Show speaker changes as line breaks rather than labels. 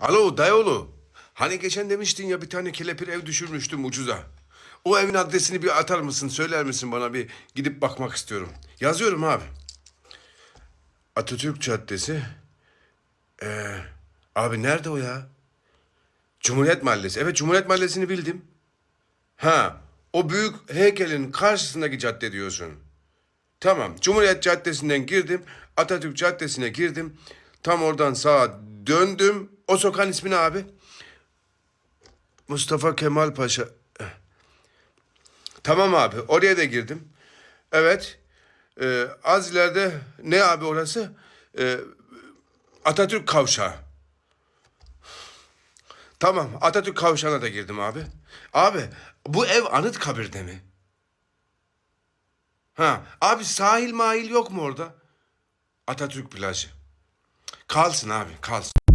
Alo dayıoğlu. Hani geçen demiştin ya bir tane kelepir ev düşürmüştüm ucuza. O evin adresini bir atar mısın, söyler misin bana bir gidip bakmak istiyorum. Yazıyorum abi. Atatürk Caddesi. Ee, abi nerede o ya? Cumhuriyet Mahallesi. Evet Cumhuriyet Mahallesi'ni bildim. Ha, o büyük heykelin karşısındaki cadde diyorsun. Tamam. Cumhuriyet Caddesi'nden girdim. Atatürk Caddesi'ne girdim. Tam oradan sağa döndüm. O sokağın ismi ne abi? Mustafa Kemal Paşa. Tamam abi. Oraya da girdim. Evet. Ee, az ileride ne abi orası? Ee, Atatürk Kavşağı. Tamam. Atatürk Kavşağı'na da girdim abi. Abi bu ev anıt kabirde mi? Ha, abi sahil mahil yok mu orada? Atatürk plajı. Kalsın abi, kalsın.